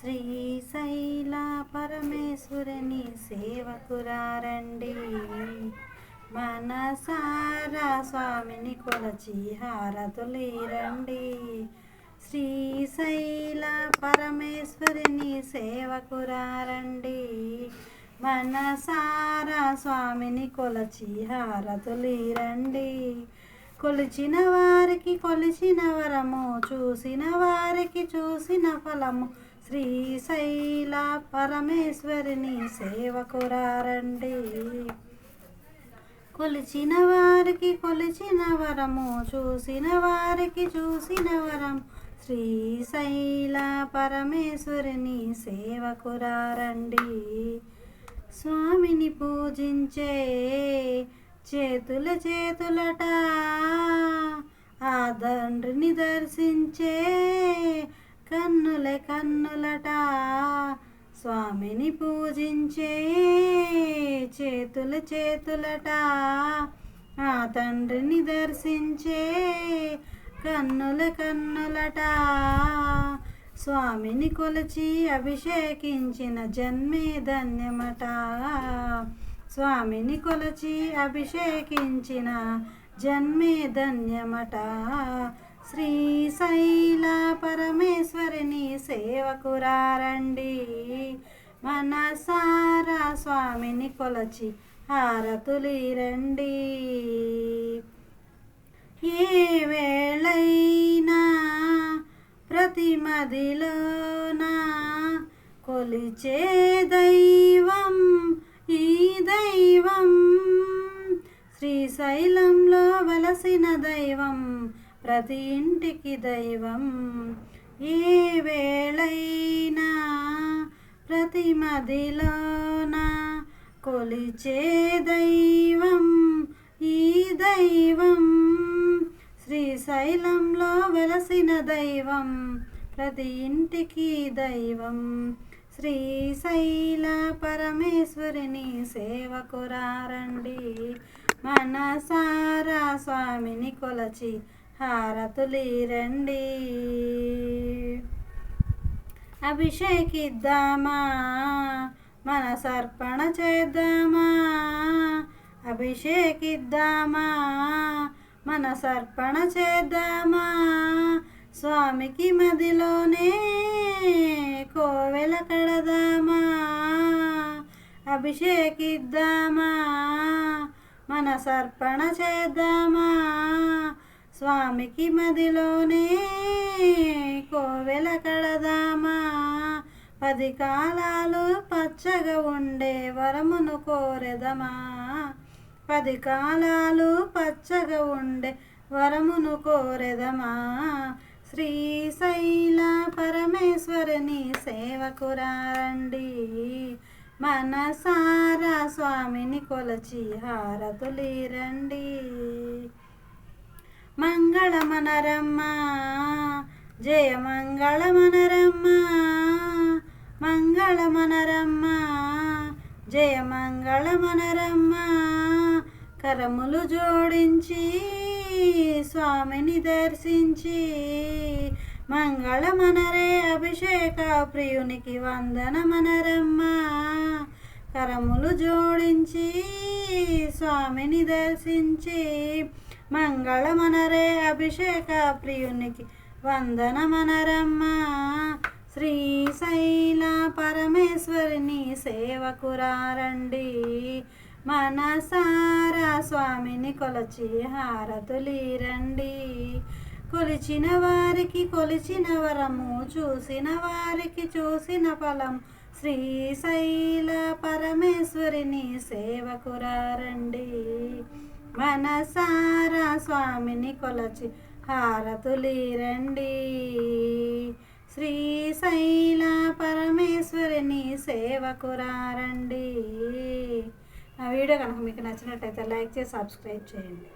శ్రీశైల పరమేశ్వరుని సేవకురారండి. మనసారా స్వామిని కొలచి హారతులీరండి. శ్రీశైల పరమేశ్వరుని సేవకురారండి. మనసారా స్వామిని కొలచి హారతులీరండి. కొలిచిన వారికి కొలిచిన వరము చూసిన వారికి చూసిన ఫలము శ్రీశైల పరమేశ్వరిని సేవకురారండి. కొలిచిన వారికి కొలిచిన వరము చూసిన వారికి చూసిన వరం. శ్రీశైల పరమేశ్వరిని సేవకురారండి. స్వామిని పూజించే చేతుల చేతులట ఆ తండ్రిని దర్శించే కన్నుల కన్నులట. స్వామిని పూజించే చేతుల చేతులట. ఆ తండ్రిని దర్శించే కన్నుల కన్నులట. స్వామిని కొలిచి అభిషేకించిన జన్మే ధన్యమట. స్వామిని కొలచి అభిషేకించిన జన్మే ధన్యమట. శ్రీ శ్రీశైల పరమేశ్వరిని సేవకురారండి. మనసారా స్వామిని కొలచి హారతులిరండి. ఏ వేళైనా ప్రతి మదిలోనా కొలిచే దైవం ఈ దైవం. శ్రీశైలంలో వలసిన దైవం ప్రతి ఇంటికి దైవం ఏ వేళైనా ప్రతి మదిలోన కొలిచే దైవం ఈ దైవం. శ్రీశైలంలో వెలసిన దైవం ప్రతి ఇంటికి దైవం. శ్రీశైల పరమేశ్వరిని సేవకురారండి. మనసారా స్వామిని కొలచి హారతులిరండి. అభిషేకిద్దామా? మన సర్పణ చేద్దామా? అభిషేకిద్దామా? మన సర్పణ చేద్దామా? స్వామికి మదిలోనే కోవెల కడదామా? అభిషేకిద్దామా? మన సర్పణ చేద్దామా? స్వామికి మదిలోనే కోవెల కడదామా? పది కాలాలు పచ్చగా ఉండే వరమును కోరెదమా? పది కాలాలు పచ్చగా ఉండే వరమును కోరెదమా? శ్రీశైల పరమేశ్వరుని సేవకురారండి. మనసారా స్వామిని కొలచి హారతులిరండి. మంగళమనరమ్మ జయ మంగళమనరమ్మ మంగళమనరమ్మ జయ మంగళమనరమ్మ కరములు జోడించి స్వామిని దర్శించి మంగళమనరే అభిషేక ప్రియునికి వందనమనరమ్మ కరములు జోడించి స్వామిని దర్శించి మంగళమనరే అభిషేక ప్రియునికి వందనమనరమ్మ. శ్రీశైల పరమేశ్వరిని సేవకురారండి. మనసారా స్వామిని కొలచి హారతులీరండి. కొలిచిన వారికి కొలిచిన వరము చూసిన వారికి చూసిన ఫలం. శ్రీశైల పరమేశ్వరిని సేవకురారండి. మనసారా స్వామిని కొలచి హారతులిరండి శ్రీశైల పరమేశ్వరిని సేవకురారండి నా వీడియో కనుక మీకు నచ్చినట్టయితే లైక్ చేసి సబ్స్క్రైబ్ చేయండి.